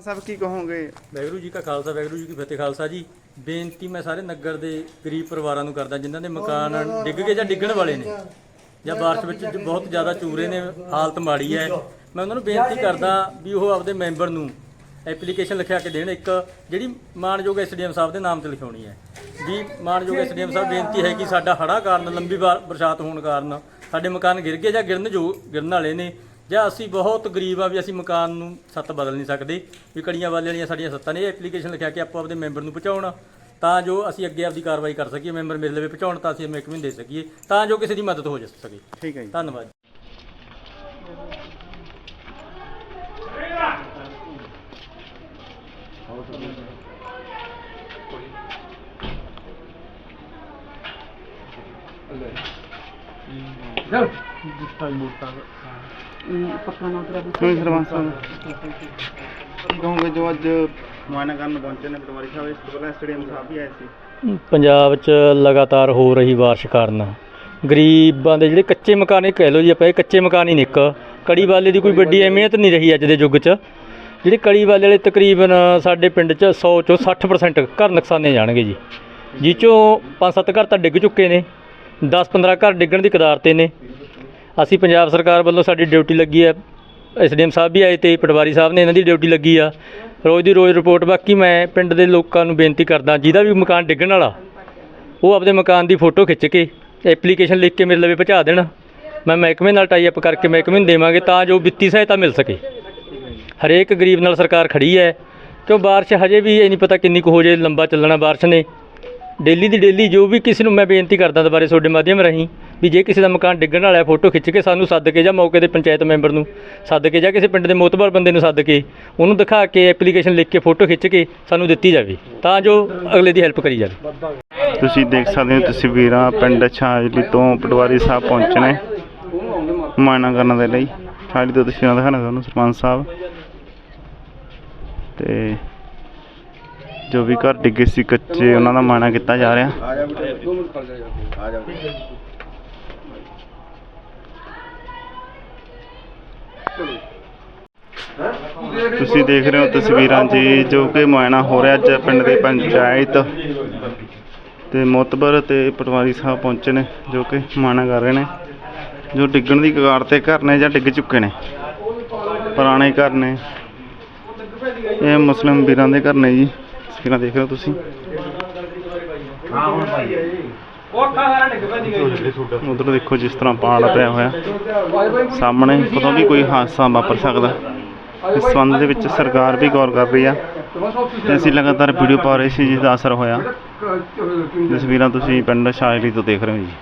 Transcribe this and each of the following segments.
ਸਭ ਕੀ ਕਹੋਗੇ? ਵਾਹਿਗੁਰੂ ਜੀ ਕਾ ਖਾਲਸਾ, ਵਾਹਿਗੁਰੂ ਜੀ ਕੀ ਫਤਿਹ। ਖਾਲਸਾ ਜੀ, ਬੇਨਤੀ ਮੈਂ ਸਾਰੇ ਨਗਰ ਦੇ ਗਰੀਬ ਪਰਿਵਾਰਾਂ ਨੂੰ ਕਰਦਾ, ਜਿਨ੍ਹਾਂ ਦੇ ਮਕਾਨ ਡਿੱਗ ਗਏ ਜਾਂ ਡਿੱਗਣ ਵਾਲੇ ਨੇ, ਜਾਂ ਬਾਰਿਸ਼ ਵਿੱਚ ਬਹੁਤ ਜ਼ਿਆਦਾ ਚੂਰੇ ਨੇ, ਹਾਲਤ ਮਾੜੀ ਹੈ। ਮੈਂ ਉਹਨਾਂ ਨੂੰ ਬੇਨਤੀ ਕਰਦਾ ਵੀ ਉਹ ਆਪਦੇ ਮੈਂਬਰ ਨੂੰ ਐਪਲੀਕੇਸ਼ਨ ਲਿਖਿਆ ਕੇ ਦੇਣ। ਇੱਕ ਜਿਹੜੀ ਮਾਨਯੋਗ ਐਸਡੀਐਮ ਸਾਹਿਬ ਦੇ ਨਾਮ ਤੇ ਲਿਖਾਉਣੀ ਹੈ। ਵੀ ਮਾਨਯੋਗ ਐਸਡੀਐਮ ਸਾਹਿਬ, ਬੇਨਤੀ ਹੈ ਕਿ ਸਾਡਾ ਹੜ੍ਹਾਂ ਕਾਰਨ, ਲੰਬੀ ਬਾਰ- ਬਰਸਾਤ ਹੋਣ ਕਾਰਨ ਸਾਡੇ ਮਕਾਨ ਗਿਰ ਗਏ ਜਾਂ ਗਿਰਨ ਜੋ ਗਿਰਨ ਵਾਲੇ ਨੇ। ਜਾਂ ਅਸੀਂ ਬਹੁਤ ਗਰੀਬ ਆ ਵੀ ਅਸੀਂ ਮਕਾਨ ਨੂੰ ਸੱਤ ਬਦਲ ਨਹੀਂ ਸਕਦੇ ਵੀ ਕੜੀਆਂ ਵਾਲੇ ਵਾਲੀਆਂ ਸਾਡੀਆਂ ਸੱਤਾਂ ਨੇ ਇਹ ਐਪਲੀਕੇਸ਼ਨ ਲਿਖਿਆ ਕਿ ਆਪੋ ਆਪਦੇ ਮੈਂਬਰ ਨੂੰ ਪਹੁੰਚਾਉਣ। ਤਾਂ ਜੋ ਅਸੀਂ ਅੱਗੇ ਆਪਦੀ ਕਾਰਵਾਈ ਕਰ ਸਕੀਏ ਮੈਂਬਰ ਮੇਰੇ ਲਵੇ ਪਹੁੰਚਾਉਣ ਤਾਂ ਅਸੀਂ ਮਹਿਕਮੇ ਨੂੰ ਦੇ ਸਕੀਏ ਤਾਂ ਜੋ ਕਿਸੇ ਦੀ ਮਦਦ ਹੋ ਜਾ ਸਕੇ। ਠੀਕ ਹੈ ਜੀ। ਧੰਨਵਾਦ। ਤੁਸੀਂ ਸਰਪੰਚ ਸਾਹਿਬ। ਕਹੋਗੇ ਜੋ ਅੱਜ ਮੁਆਇਨਾ ਕਰਨ ਪਹੁੰਚੇ ਨੇ ਪਟਵਾਰੀ ਸਾਹਿਬ ਇਸ ਤੋਂ ਪਹਿਲਾਂ ਸਟੇਡੀਅਮ ਸਾਹਿਬ ਵੀ ਆਏ ਸੀ। ਪੰਜਾਬ 'ਚ ਲਗਾਤਾਰ ਹੋ ਰਹੀ ਬਾਰਿਸ਼ ਕਾਰਨ। ਗਰੀਬਾਂ ਦੇ ਜਿਹੜੇ ਕੱਚੇ ਮਕਾਨ ਇਹ ਕਹਿ ਲਓ ਜੀ ਆਪਾਂ ਇਹ ਕੱਚੇ ਮਕਾਨ ਹੀ ਨਿੱਕ ਕੜੀ ਵਾਲੇ ਦੀ ਕੋਈ ਵੱਡੀ ਅਹਿਮੀਅਤ ਨਹੀਂ ਰਹੀ ਅੱਜ ਦੇ ਯੁੱਗ 'ਚ। ਜਿਹੜੇ ਕੜੀ ਵਾਲੇ ਵਾਲੇ ਤਕਰੀਬਨ ਸਾਡੇ ਪਿੰਡ 'ਚ 100 ਚੋਂ 60% ਘਰ ਨੁਕਸਾਨੇ ਜਾਣਗੇ ਜੀ। ਜਿਹ 'ਚੋਂ 5-7 ਘਰ ਤਾਂ ਡਿੱਗ ਚੁੱਕੇ ਨੇ। 10-15 ਘਰ ਡਿੱਗਣ ਦੀ ਕਦਾਰ ਤੇ ਨੇ। ਅਸੀਂ ਪੰਜਾਬ ਸਰਕਾਰ ਵੱਲੋਂ ਸਾਡੀ ਡਿਊਟੀ ਲੱਗੀ ਹੈ। ਐਸਡੀਐਮ ਸਾਹਿਬ ਵੀ ਆਏ ਤੇ ਪਟਵਾਰੀ ਸਾਹਿਬ ਨੇ ਇਹਨਾਂ ਦੀ ਡਿਊਟੀ ਲੱਗੀ ਆ। ਰੋਜ਼ ਦੀ ਰੋਜ਼ ਰਿਪੋਰਟ। ਬਾਕੀ ਮੈਂ ਪਿੰਡ ਦੇ ਲੋਕਾਂ ਨੂੰ ਬੇਨਤੀ ਕਰਦਾ, ਜਿਹਦਾ ਵੀ ਮਕਾਨ ਡਿੱਗਣ ਵਾਲਾ, ਉਹ ਆਪਦੇ ਮਕਾਨ ਦੀ ਫੋਟੋ ਖਿੱਚ ਕੇ, ਐਪਲੀਕੇਸ਼ਨ ਲਿਖ ਕੇ ਮੇਰੇ ਲਵੇ ਪਹੁੰਚਾ ਦੇਣ। ਮੈਂ ਮਹਿਕਮੇ ਨਾਲ ਟਾਈ ਅਪ ਕਰਕੇ ਮਹਿਕਮੇ ਨੂੰ ਦੇਵਾਂਗੇ ਤਾਂ ਜੋ ਵਿੱਤੀ ਸਹਾਇਤਾ ਮਿਲ ਸਕੇ। ਹਰੇਕ ਗਰੀਬ ਨਾਲ ਸਰਕਾਰ ਖੜੀ ਹੈ। ਕਿਉਂ? ਬਾਰਿਸ਼ ਹਜੇ ਵੀ ਇਹ ਨਹੀਂ ਪਤਾ ਕਿੰਨੀ ਕੁ ਹੋ ਜੇ, ਲੰਬਾ ਚੱਲਣਾ ਬਾਰਿਸ਼ ਨੇ। ਡੇਲੀ ਦੀ ਡੇਲੀ ਜੋ ਵੀ ਕਿਸੇ ਨੂੰ ਮੈਂ ਬੇਨਤੀ ਕਰਦਾ ਦੁਬਾਰੇ ਤੁਹਾਡੇ ਮਾਧਿਅਮ ਰਾਹੀਂ ਵੀ ਜੇ ਕਿਸੇ ਦਾ ਮਕਾਨ ਡਿੱਗਣ ਵਾਲਾ ਹੈ ਫੋਟੋ ਖਿੱਚ ਕੇ ਸਾਨੂੰ ਸੱਦ ਕੇ ਜਾਂ ਮੌਕੇ ਦੇ ਪੰਚਾਇਤ ਮੈਂਬਰ ਨੂੰ ਸੱਦ ਕੇ ਜਾਂ ਕਿਸੇ ਪਿੰਡ ਦੇ ਮੋਤਬਰ ਬੰਦੇ ਨੂੰ ਸੱਦ ਕੇ ਉਹਨੂੰ ਦਿਖਾ ਕੇ ਐਪਲੀਕੇਸ਼ਨ ਲਿਖ ਕੇ ਫੋਟੋ ਖਿੱਚ ਕੇ ਸਾਨੂੰ ਦਿੱਤੀ ਜਾਵੇ, ਤਾਂ ਜੋ ਅਗਲੇ ਦੀ ਹੈਲਪ ਕਰੀ ਜਾਵੇ। ਤੁਸੀਂ ਦੇਖ ਸਕਦੇ ਹੋ ਤਸਵੀਰਾਂ ਪਿੰਡ ਛਾਜਲੀ ਤੋਂ ਪਟਵਾਰੀ ਸਾਹਿਬ ਪਹੁੰਚੇ ਨੇ ਮੁਆਇਨਾ ਕਰਨ ਦੇ ਲਈ। ਛਾਜਲੀ ਤੋਂ ਤਸਵੀਰਾਂ ਦਿਖਾਣਾ ਤੁਹਾਨੂੰ ਸਰਪੰਚ ਸਾਹਿਬ। ਤੇ ਜੋ ਵੀ ਘਰ ਡਿੱਗੇ ਸੀ, ਕੱਚੇ ਉਹਨਾਂ ਦਾ ਮੁਆਇਨਾ ਕੀਤਾ ਜਾ ਰਿਹਾ। ਤੁਸੀਂ ਦੇਖ ਰਹੇ ਹੋ ਤਸਵੀਰਾਂ ਜੀ, ਜੋ ਕਿ ਮੁਆਇਨਾ ਹੋ ਰਿਹਾ ਅੱਜ ਪਿੰਡ ਦੇ ਪੰਚਾਇਤ ਤੇ ਮੁਤਬਰ ਤੇ ਪਟਵਾਰੀ ਸਾਹਿਬ ਪਹੁੰਚੇ ਨੇ, ਜੋ ਕਿ ਮੁਆਇਨਾ ਕਰ ਰਹੇ ਨੇ। ਜੋ ਡਿੱਗਣ ਦੀ ਕਗਾਰ ਤੇ ਘਰ ਨੇ ਜਾਂ ਡਿੱਗ ਚੁੱਕੇ ਨੇ? ਪੁਰਾਣੇ ਘਰ ਨੇ। ਇਹ ਮੁਸਲਿਮ ਵੀਰਾਂ ਦੇ ਘਰ ਨੇ ਜੀ। ਤਸਵੀਰਾਂ ਦੇਖ ਰਹੇ ਹੋ ਤੁਸੀਂ? ਉਧਰ ਦੇਖੋ ਜਿਸ ਤਰ੍ਹਾਂ ਪਾੜ ਪਿਆ ਹੋਇਆ। ਸਾਹਮਣੇ ਕਦੋਂ ਵੀ ਕੋਈ ਹਾਦਸਾ ਵਾਪਰ ਸਕਦਾ। ਇਸ ਸੰਬੰਧ ਦੇ ਵਿੱਚ ਸਰਕਾਰ ਵੀ ਗੌਰ ਕਰ ਰਹੀ ਆ। ਤੇ ਅਸੀਂ ਲਗਾਤਾਰ ਵੀਡੀਓ ਪਾ ਰਹੇ ਸੀ ਜਿਸ ਦਾ ਅਸਰ ਹੋਇਆ। ਤਸਵੀਰਾਂ ਤੁਸੀਂ ਪਿੰਡ ਸ਼ਾਇਰੀ ਤੋਂ ਦੇਖ ਰਹੇ ਹੋ ਜੀ।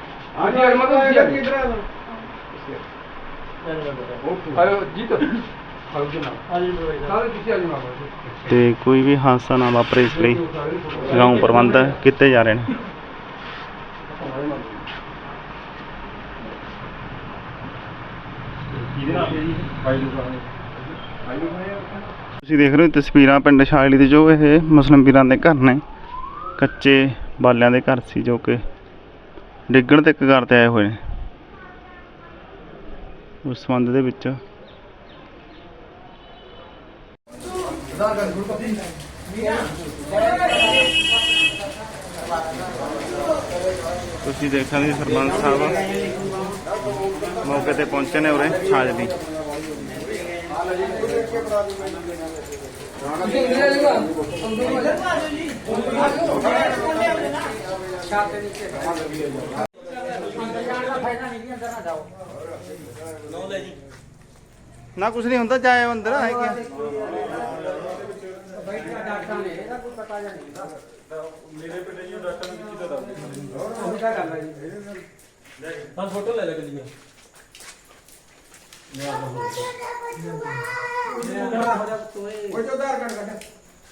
ਤੇ ਕੋਈ ਵੀ ਹਾਦਸਾ ਨਾ ਵਾਪਰੇ ਇਸ ਲਈ ਗਾਉਂ ਪ੍ਰਬੰਧ ਕੀਤੇ ਜਾ ਰਹੇ ਨੇ। ਤੁਸੀਂ ਦੇਖ ਰਹੇ ਹੋ ਤਸਵੀਰਾਂ ਪਿੰਡ ਸ਼ਾਇਲੀ ਦੇ ਜੋ ਇਹ ਮੁਸਲਿਮ ਵੀਰਾਂ ਦੇ ਘਰ ਨੇ। ਕੱਚੇ ਬਾਲਿਆਂ ਦੇ ਘਰ ਸੀ ਜੋ ਕਿ ਡਿੱਗਣ ਤੇ ਕਗਾਰ ਤੇ ਆਏ ਹੋਏ ਨੇ। ਉਸ ਸੰਬੰਧ ਦੇ ਵਿੱਚ ਤੁਸੀਂ ਦੇਖ ਸਕਦੇ ਹੋ ਸਰਪੰਚ ਸਾਹਿਬ। ਮੌਕੇ ਤੇ ਪਹੁੰਚੇ ਨੇ ਉਰੇ ਛਾਜਲੀ ਨਾ ਕੁਛ ਨਹੀਂ ਹੁੰਦਾ ਜਾਏ ਅੰਦਰ ਹੈ ਕੀ ਹਾਂ ਫੋਟੋ ਲੈ ਲੈ ਗੱਡੀ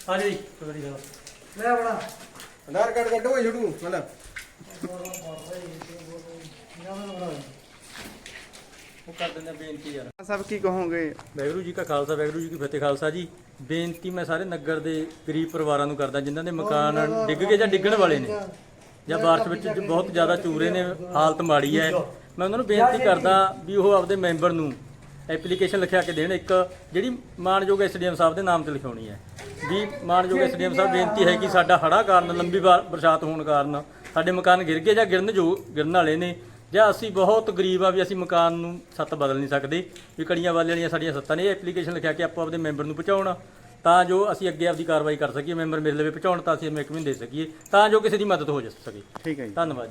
ਹਾਂਜੀ ਪਟਵਾਰੀ ਸਾਹਿਬ ਆਧਾਰ ਕਾਰਡ ਕੱਢੋ ਇਹ ਛੋਟੂ ਮਤਲਬ ਉਹ ਕਰ ਦਿੰਦੇ ਬੇਨਤੀ ਯਾਰ। ਸਾਹਿਬ ਕੀ ਕਹੋਗੇ? ਵਾਹਿਗੁਰੂ ਜੀ ਕਾ ਖਾਲਸਾ ਵਾਹਿਗੁਰੂ ਜੀ ਕੀ ਫਤਿਹ ਖਾਲਸਾ ਜੀ। ਬੇਨਤੀ ਮੈਂ ਸਾਰੇ ਨਗਰ ਦੇ ਗਰੀਬ ਪਰਿਵਾਰਾਂ ਨੂੰ ਕਰਦਾ ਜਿਨ੍ਹਾਂ ਦੇ ਮਕਾਨ ਡਿੱਗ ਗਏ ਜਾਂ ਡਿੱਗਣ ਵਾਲੇ ਨੇ ਜਾਂ ਬਾਰਿਸ਼ ਵਿੱਚ ਬਹੁਤ ਜ਼ਿਆਦਾ ਚੂਰੇ ਨੇ ਹਾਲਤ ਮਾੜੀ ਹੈ। ਮੈਂ ਉਹਨਾਂ ਨੂੰ ਬੇਨਤੀ ਕਰਦਾ ਵੀ ਉਹ ਆਪਦੇ ਮੈਂਬਰ ਨੂੰ ਐਪਲੀਕੇਸ਼ਨ ਲਿਖਿਆ ਕੇ ਦੇਣ। ਇੱਕ ਜਿਹੜੀ ਮਾਨਯੋਗ ਐਸਡੀਐਮ ਸਾਹਿਬ ਦੇ ਨਾਮ ਤੇ ਲਿਖਾਉਣੀ ਹੈ। ਵੀ ਮਾਨਯੋਗ ਐਸਡੀਐਮ ਸਾਹਿਬ ਬੇਨਤੀ ਹੈ ਕਿ ਸਾਡਾ ਹੜ੍ਹਾਂ ਕਾਰਨ ਲੰਬੀ ਬਰਸਾਤ ਹੋਣ ਕਾਰਨ ਸਾਡੇ ਮਕਾਨ ਗਿਰ ਗਏ ਜਾਂ ਗਿਰਨ ਜੋ ਗਿਰਨ ਵਾਲੇ ਨੇ। ਜਾਂ ਅਸੀਂ ਬਹੁਤ ਗਰੀਬ ਆ ਵੀ ਅਸੀਂ ਮਕਾਨ ਨੂੰ ਸੱਤ ਬਦਲ ਨਹੀਂ ਸਕਦੇ ਵੀ ਕੜੀਆਂ ਵਾਲੇ ਵਾਲੀਆਂ ਸਾਡੀਆਂ ਸੱਤਾਂ ਨੇ ਇਹ ਐਪਲੀਕੇਸ਼ਨ ਲਿਖਿਆ ਕੇ ਆਪੋ ਆਪਦੇ ਮੈਂਬਰ ਨੂੰ ਪਹੁੰਚਾਉਣ ਤਾਂ ਜੋ ਅਸੀਂ ਅੱਗੇ ਆਪਦੀ ਕਾਰਵਾਈ ਕਰ ਸਕੀਏ ਮੈਂਬਰ ਮੇਰੇ ਲਵੇ ਪਹੁੰਚਾਉਣ ਤਾਂ ਅਸੀਂ ਮਹਿਕਮੇ ਨੂੰ ਦੇ ਸਕੀਏ ਤਾਂ ਜੋ ਕਿਸੇ ਦੀ ਮਦਦ ਹੋ ਜਾ ਸਕੇ। ਠੀਕ ਹੈ ਜੀ। ਧੰਨਵਾਦ।